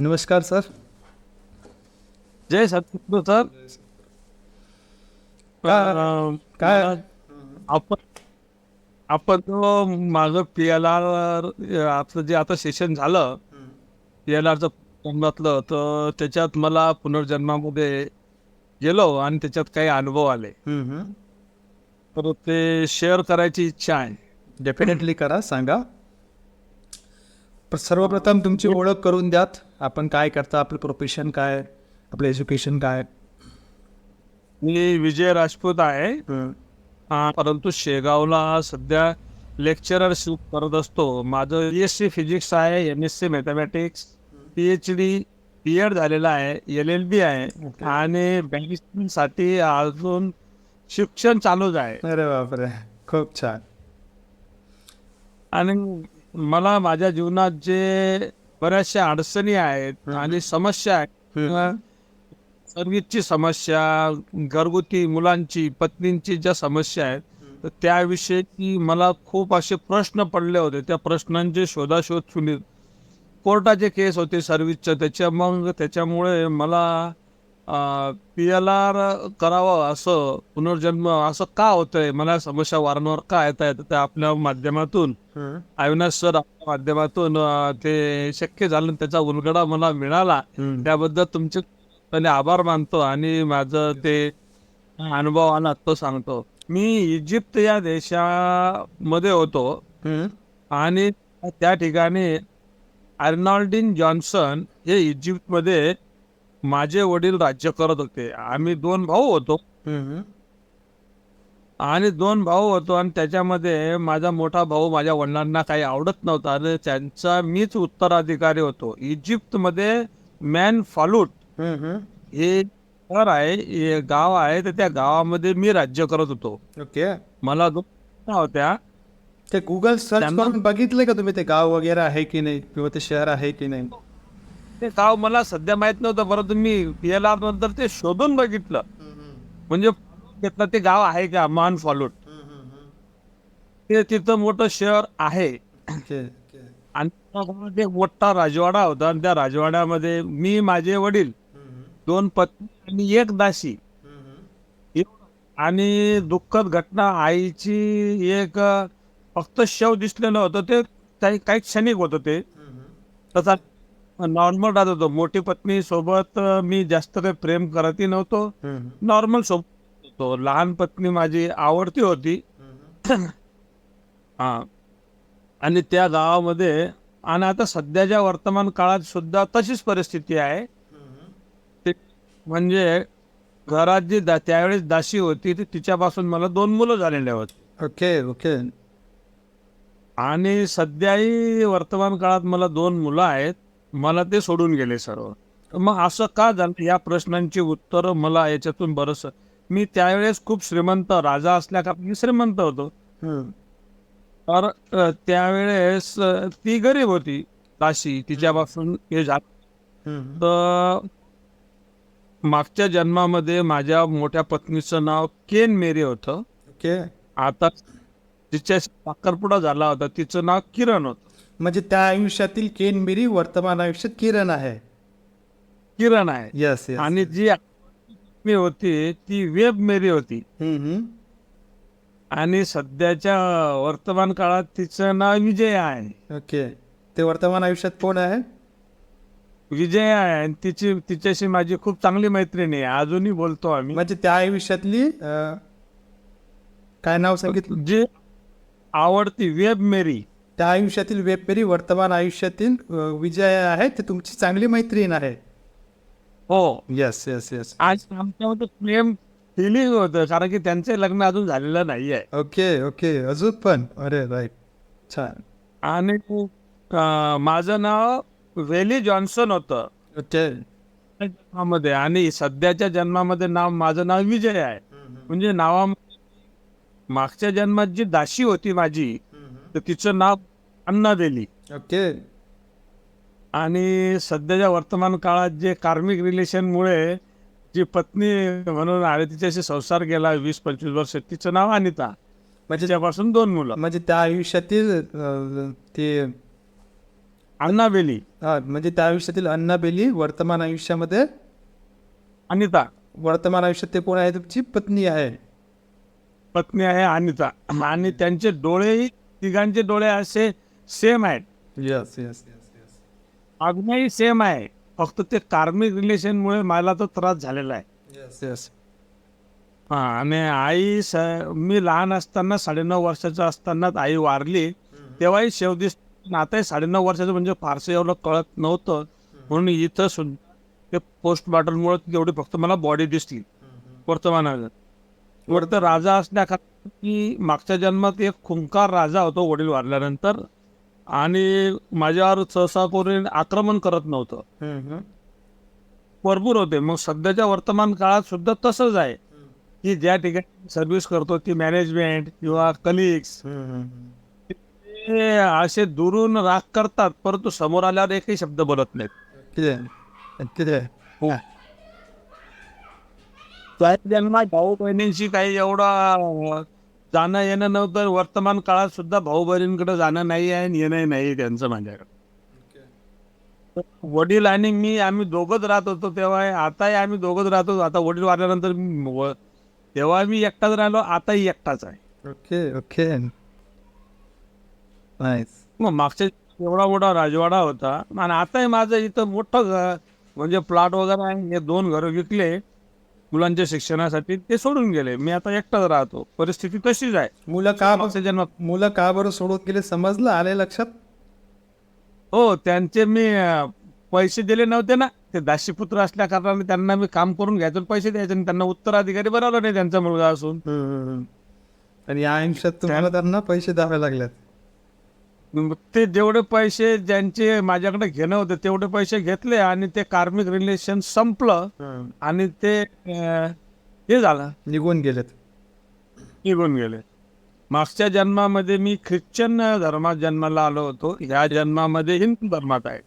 नमस्कार सर. जय सद्गुरू सर. काय- अं, काय- मला- आपण आपण तो माझं पी एल आर आपलं जे आता सेशन झालं पी एल आरचं कुटुंबातलं तर त्याच्यात मला पुनर्जन्मामध्ये गेलो आणि त्याच्यात काही अनुभव आले. तर ते शेअर करायची इच्छा आहे. डेफिनेटली करा सांगा. प- सर्वप्रथम तुमची ओळख करून द्यात. आपण काय करता? आपलं प्रोफेशन काय? आपलं एज्युकेशन काय? मी विजय राजपूत आहे. हा, परंतु शेगावला सध्या लेक्चररशिप करत असतो. माझं बी एस सी फिजिक्स आहे M S C mathematics P H D B ed झालेलं आहे एल एल बी आहे. आणि बँकिंगसाठी अजून शिक्षण चालूच आहे. अरे बापरे खूप छान. आणि मला माझ्या जीवनात जे बऱ्याचशा अडचणी आहेत आणि समस्या आहेत. सर्विसची समस्या घरगुती मुलांची पत्नींची ज्या समस्या आहेत तर त्याविषयी मला खूप असे प्रश्न पडले होते. त्या प्रश्नांचे शोधाशोध सुनी कोर्टाचे केस होते सर्व्हिसचं त्याच्या मग त्याच्यामुळे मला पी एल आर करावं असं पुनर्जन्म असं का होतंय? मला समस्या वारंवार का येत आहेत त्या आपल्या माध्यमातून. अविनाश सर आपल्या माध्यमातून ते शक्य झालं त्याचा उलगडा मला मिळाला. त्याबद्दल तुमचे त्याने आभार मानतो आणि माझं ते अनुभव आला तो सांगतो. मी इजिप्त या देशामध्ये होतो. आणि त्या ठिकाणी अर्नॉल्डिन जॉन्सन हे इजिप्तमध्ये माझे वडील राज्य करत होते. आम्ही दोन भाऊ होतो. आणि दोन भाऊ होतो आणि त्याच्यामध्ये माझा मोठा भाऊ माझ्या वडिलांना काही आवडत नव्हता. आणि त्यांचा मीच उत्तराधिकारी होतो. इजिप्तमध्ये मॅन फालूट हे शहर आहे हे गाव आहे तर त्या गावामध्ये मी राज्य करत होतो. ओके. मला दोन होत्या. ते गुगल सर्च करून बघितलं का तुम्ही ते गाव वगैरे आहे की नाही? किंवा ते शहर आहे की नाही? ते गाव मला सध्या माहीत नव्हतं परंतु मी आर नंतर ते शोधून बघितलं. म्हणजे घेतलं ते गाव आहे का? मान फालूट ते तिथं मोठं शहर आहे. आणि एक मोठा राजवाडा होता आणि त्या राजवाड्यामध्ये मी माझे वडील दोन पत्नी आणि एक दासी. आणि दुःखद घटना आईची एक फक्त शव दिसलेलं होतं ते काही काही क्षणिक होतं ते. तसा नॉर्मल राहत होतो. मोठी पत्नी सोबत मी जास्त काही प्रेम करतही नव्हतो. नॉर्मल सोबत होतो लहान पत्नी माझी आवडती होती. हा. आणि त्या गावामध्ये आणि आता सध्याच्या वर्तमान काळात सुद्धा तशीच परिस्थिती आहे. ते म्हणजे घरात जी दा त्यावेळेस दासी होती ती तिच्यापासून मला दोन मुलं झालेले होते. Okay okay. आणि सध्याही वर्तमान काळात मला दोन मुलं आहेत. मला ते सोडून गेले सर्व. मग असं का झालं? या प्रश्नांची उत्तरं मला याच्यातून बरंच मी त्यावेळेस खूप श्रीमंत राजा असल्या कारणाने श्रीमंत होतो. तर त्यावेळेस ती गरीब होती दासी तिच्यापासून हे झालं. तर मागच्या जन्मामध्ये माझ्या मोठ्या पत्नीचं नाव केन मेरी होतं. आता तिच्या साखरपुडा झाला होता. तिचं नाव किरण होतं. म्हणजे त्या आयुष्यातील केन मेरी वर्तमान आयुष्यात किरण आहे. किरण आहे. यस यस आणि जी मी होती ती वेब मेरी होती. आणि सध्याच्या वर्तमान काळात तिचं नाव विजय आहे. ओके. ते वर्तमान आयुष्यात कोण आहे? विजय आहे. आणि तिची तिच्याशी माझी खूप चांगली मैत्रिणी आहे. अजूनही बोलतो आम्ही. म्हणजे त्या आयुष्यातली अं, काय नाव सांगितलं? जी आवडती वेब मेरी. त्या आयुष्यातील वेबपेरी वर्तमान आयुष्यातील विजय आहे ते तुमची चांगली मैत्रीण आहे. हो. येस येस येस आज आमच्यामध्ये प्रेम फिलिंग होतं कारण की त्यांचं लग्न अजून झालेलं नाही आहे ओके ओके अजून पण? अरे राईट छान. आणि माझं नाव वेली जॉन्सन होतं. ओके जन्मामध्ये. आणि सध्याच्या जन्मामध्ये नाव माझं नाव विजय आहे. म्हणजे नावा मागच्या जन्मात जी दासी होती माझी तर तिचं नाव अन्ना दिली ओके. आणि सध्याच्या वर्तमान काळात जे कार्मिक रिलेशनमुळे जी पत्नी म्हणून आहे तिच्याशी संसार केला वीस पंचवीस वर्ष तिचं नाव अनिता. म्हणजे तिच्यापासून दोन मुलं. म्हणजे त्या आयुष्यातील अं, ते अण्णाबेली हा म्हणजे त्या आयुष्यातील अन्नाबेली वर्तमान आयुष्यामध्ये? अनिता. वर्तमान आयुष्यात ते कोण आहे? तुमची पत्नी आहे. पत्नी आहे अनिता. आणि त्यांचे डोळेही तिघांचे डोळे असे सेम आहेत. यस सेम आहे. फक्त ते कार्मिक रिलेशनमुळे मला तो त्रास झालेला आहे. यस यस हा आणि आई स मी लहान असताना साडेनऊ वर्षाचं असतानाच आई वारली. तेव्हाही शेवदिस आताही साडेनऊ वर्षाचं म्हणजे फारसं एवढं कळत नव्हतं. म्हणून इथं सुद्धा ते पोस्टमॉर्टममुळे तेवढी फक्त मला बॉडी दिसली. वर्तमानात. वरत राजा असण्याखातर की मागच्या जन्मात एक खुंकार राजा होतो वडील वारल्यानंतर. आणि माझ्यावर सहसा कोणी आक्रमण करत नव्हतं. भरपूर होते. मग सध्याच्या वर्तमान काळात सुद्धा तसंच आहे. की ज्या ठिकाणी सर्व्हिस करतो ती मॅनेजमेंट किंवा कलिग्स असे दुरून राग करतात परंतु समोर आल्यावर एकही शब्द बोलत नाहीत. किती आहे किती आहे त्या जन्मात भाऊ बहिणींशी काही एवढा जाणं येणं नव्हतं. वर्तमान काळात सुद्धा भाऊ बहिणींकडे जाणं नाही आहे आणि येणं नाही त्यांचं माझ्याकडे. वडील आणि मी आम्ही दोघंच राहत होतो तेव्हा. आताही आम्ही दोघंच राहतो आता वडील वारल्यानंतर मी व- तेव्हा मी एकटाच राहिलो आताही एकटाच आहे. Okay okay. मग मागच्या एवढा मोठा राजवाडा होता. आणि आताही माझं इथं मोठं घर म्हणजे प्लॉट वगैरे आहे. हे दोन घरं विकले. मुलांच्या शिक्षणासाठी ते सोडून गेले. मी आता एकटाच राहतो. परिस्थिती तशीच आहे. मुलं का मागच्या जन्मात मुलं का बरं सोडून गेले? समजलं? आले लक्षात? हो त्यांचे मी अं, पैसे दिले नव्हते ना. ते दाशीपुत्र असल्या कारणाने त्यांना मी काम करून घ्यायचं आणि पैसे द्यायचे आणि त्यांना उत्तराधिकारी बनवलं नाही त्यांचा मुलगा असून. आणि या आयुष्यात तुम्हाला त्यांना पैसे द्यावे लागलेत. मग ते जेवढे पैसे ज्यांचे माझ्याकडे घेणं होते तेवढे पैसे घेतले आणि ते कार्मिक रिलेशन संपलं आणि ते अं, हे झालं. निघून गेलेत. निघून गेले. मागच्या जन्मामध्ये मी ख्रिश्चन धर्मात जन्माला आलो होतो. ह्या जन्मामध्ये हिंदू धर्मात आहे.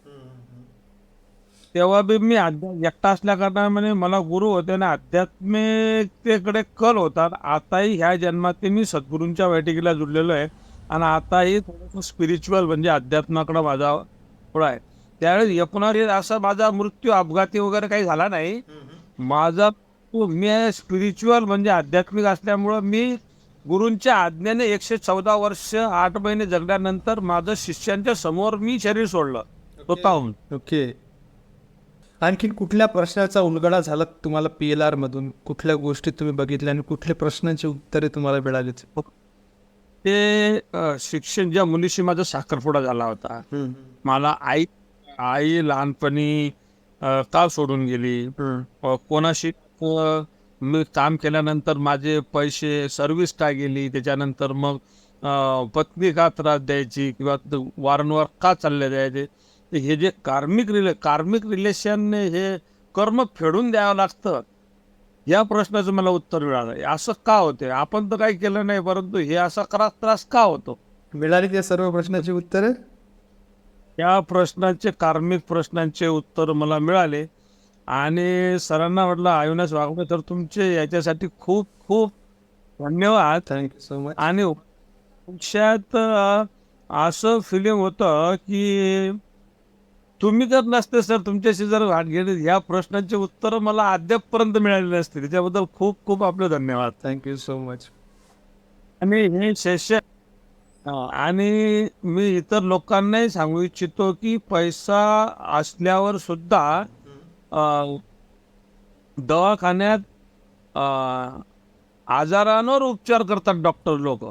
तेव्हा बी मी अध्या एकटा असल्या कारणाने मला गुरु होते ना अध्यात्मिकतेकडे कल होता. आताही ह्या जन्मात मी सद्गुरूंच्या बैठकीला जुडलेलो आहे. आणि आताही थोडंसं स्पिरिच्युअल म्हणजे अध्यात्माकडे माझा थोडा आहे. त्यावेळेस एकोणावीस असा माझा मृत्यू अपघाती वगैरे काही झाला नाही. माझा मी स्पिरिच्युअल म्हणजे आध्यात्मिक असल्यामुळं मी गुरूंच्या आज्ञेने एकशे चौदा वर्ष आठ महिने जगल्यानंतर माझं शिष्यांच्या समोर मी शरीर सोडलं. स्वतःहून. ओके. आणखी कुठल्या प्रश्नाचा उलगडा झाला तुम्हाला पी एल आर मधून? कुठल्या गोष्टी तुम्ही बघितल्या आणि कुठल्या प्रश्नांची उत्तरे तुम्हाला मिळालीच ते अं, शिक्षण ज्या मुलीशी माझा साखरपुडा झाला होता मला आई आई लहानपणी अं, का सोडून गेली? अ, कोणाशी अ, मी काम केल्यानंतर माझे पैसे सर्व्हिस का गेली त्याच्यानंतर मग अ, पत्नी का त्रास द्यायची किंवा त- वारंवार का चालले द्यायचे तर हे जे कार्मिक रिले कार्मिक रिलेशन हे कर्म फेडून द्यावं लागतं. या प्रश्नाचं मला उत्तर मिळालं. असं का होते? आपण तर काही केलं नाही परंतु हे असा करा त्रास का होतो? मिळाली त्या सर्व प्रश्नाची उत्तरे? या प्रश्नांचे कार्मिक प्रश्नांचे उत्तर मला मिळाले. आणि सरांना म्हटलं अविनाश वाघमे तर तुमचे याच्यासाठी खूप खूप धन्यवाद. थँक्यू सो मच आणि अ, असं फिलिंग होतं की तुम्ही जर नसते सर तुमच्याशी जर वाट गेली ह्या प्रश्नांचे उत्तर मला अद्यापपर्यंत मिळाले नसते त्याच्याबद्दल खूप खूप आपले धन्यवाद. थँक्यू सो मच आणि हे सेशन आणि मी इतर लोकांनाही सांगू इच्छितो की पैसा असल्यावर सुद्धा दवाखान्यात आजारांवर उपचार करतात डॉक्टर लोक.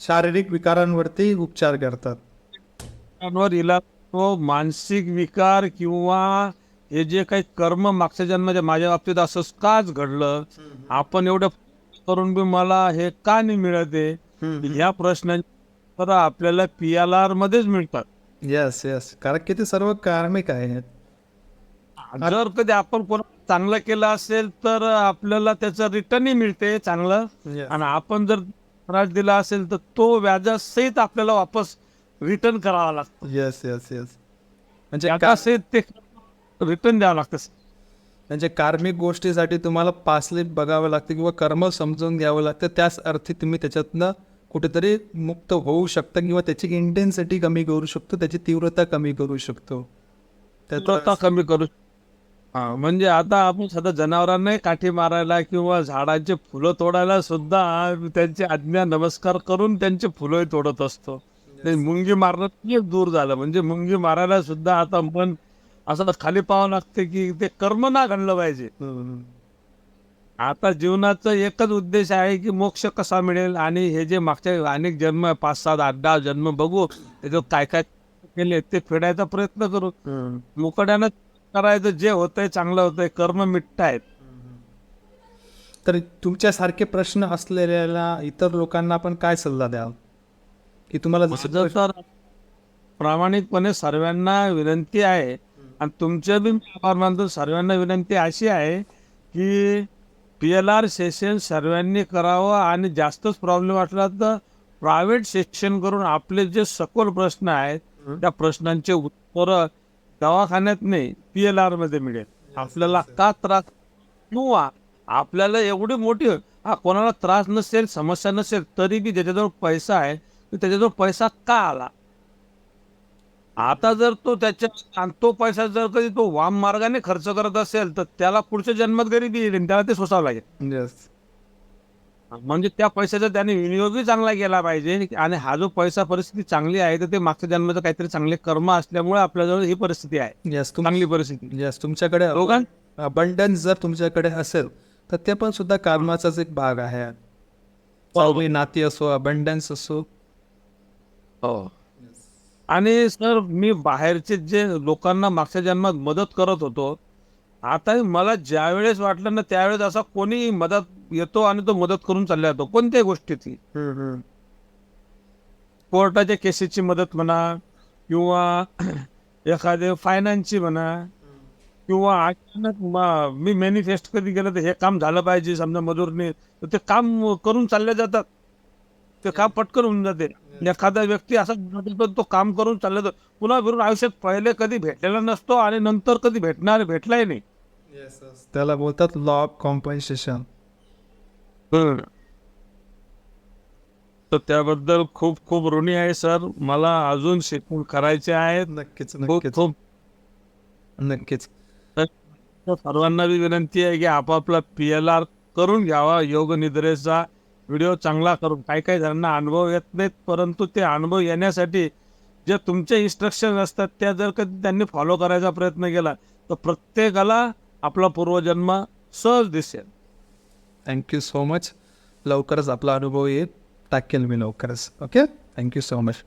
शारीरिक विकारांवरती उपचार करतात. इलाज तो मानसिक विकार किंवा हे जे काही कर्म मागच्या जन्माच्या माझ्या बाबतीत असंच काच घडलं आपण एवढं करून बी मला हे का नाही मिळते? ह्या प्रश्नांची आपल्याला पी एल आर मध्येच मिळतात. येस येस कारण की ते सर्व कार्मिक आहेत. जर कधी आपण कोण चांगलं केलं असेल तर आपल्याला त्याचं रिटर्नही मिळते चांगलं. आणि आपण जर त्रास दिला असेल तर तो व्याजासहित आपल्याला वापस रिटर्न करावा लागतो. येस येस येस म्हणजे का- व्याजासहित ते रिटर्न द्यावं लागतं. म्हणजे कार्मिक गोष्टीसाठी तुम्हाला पासले बघावं लागतं किंवा कर्म समजून घ्यावं लागतं. त्याच अर्थी तुम्ही त्याच्यातनं कुठेतरी मुक्त होऊ शकतं किंवा त्याची इंटेन्सिटी कमी करू शकतो त्याची तीव्रता कमी करू शकतो. त्याचा तीव्रता कमी करू हा म्हणजे आता आपण सध्या जनावरांनाही काठी मारायला किंवा झाडांचे फुलं तोडायला सुद्धा त्यांचे आज्ञा नमस्कार करून त्यांचे फुलंही तोडत असतो. ते मुंगी मारणं दूर झालं. म्हणजे मुंगी मारायला सुद्धा आता पण असं खाली पाहावं लागते की ते कर्म ना घडलं पाहिजे. आता जीवनाचा एकच उद्देश आहे की मोक्ष कसा मिळेल आणि हे जे मागच्या अनेक जन्म पाच सात आठ दहा जन्म बघू त्याच्यात काय काय केले ते फेडायचा प्रयत्न करू. मुकड्यानं करायचं जे होतंय चांगलं होतंय कर्म मिटतायत तर तुमच्यासारखे प्रश्न असलेल्या इतर लोकांना आपण काय सल्ला द्याल? की तुम्हाला जसं माझं तर प्रामाणिकपणे सर्वांना विनंती आहे आणि तुमच्या बी आभार मानतो सर्वांना विनंती अशी आहे की पी एल आर सेशन सर्वांनी करावं आणि जास्तच प्रॉब्लेम वाटला तर प्रायव्हेट सेशन करून आपले जे सखोल प्रश्न आहेत त्या प्रश्नांचे उत्तर दवाखान्यात नाही पी एल आरमध्ये मिळेल. आपल्याला का त्रास? किंवा आपल्याला एवढी मोठी हा कोणाला त्रास नसेल समस्या नसेल तरी बी ज्याच्याजवळ पैसा आहे तर त्याच्याजवळ पैसा का आला? आता जर तो त्याच्या आणि तो पैसा जर कधी तो वाम मार्गाने खर्च करत असेल तर त्याला पुढच्या जन्मात गरीबी येईल आणि त्याला ते सोसावं लागेल. म्हणजे त्या पैशाचा त्याने विनियोगही चांगला केला पाहिजे आणि हा जो पैसा परिस्थिती चांगली आहे तर ते मागच्या जन्माचं काहीतरी चांगले कर्म असल्यामुळे आपल्याजवळ ही परिस्थिती आहे. चांगली परिस्थिती. तुमच्याकडे अबंडन्स जर तुमच्याकडे असेल तर ते पण सुद्धा कर्माचाच एक भाग आहे. चांगली नाती असो अबंडन्स असो हो. आणि सर मी बाहेरचे जे लोकांना मागच्या जन्मात मदत करत होतो आता मला ज्या वेळेस वाटलं ना त्यावेळेस असा कोणी मदत येतो आणि तो मदत करून चालला जातो कोणत्याही गोष्टीतली कोर्टाच्या केसेसची मदत म्हणा किंवा एखादे फायनान्सची म्हणा किंवा अचानक म- मी मॅनिफेस्ट कधी गेलं तर हे काम झालं पाहिजे समजा मजूरने तर ते काम करून चालले जातात. ते काम पटकन होऊन जाते. एखादा व्यक्ती असा पण तो काम करून चालला जातो पुन्हा फिरून आयुष्यात पहिले कधी भेटलेला नसतो आणि नंतर कधी भेटणार भेटलाही नाही. त्याला बोलतात लॉ ऑफ कॉम्पन्सेशन तर त्याबद्दल खूप खूप ऋणी आहे सर. मला अजून शिकून करायचे आहेत. नक्कीच नक्कीच. नक्कीच. तर सर्वांना बी विनंती आहे की आपापला पी एल आर करून घ्यावा. योग निद्रेचा व्हिडिओ चांगला करून काही काही जणांना अनुभव येत नाहीत परंतु ते अनुभव येण्यासाठी जे तुमचे इन्स्ट्रक्शन असतात त्या जर कधी त्यांनी फॉलो करायचा प्रयत्न केला तर प्रत्येकाला आपला पूर्वजन्म सहज दिसेल. थँक्यू सो मच लवकरच आपला अनुभव येईल. टाकेल मी लवकरच. Okay thank you so much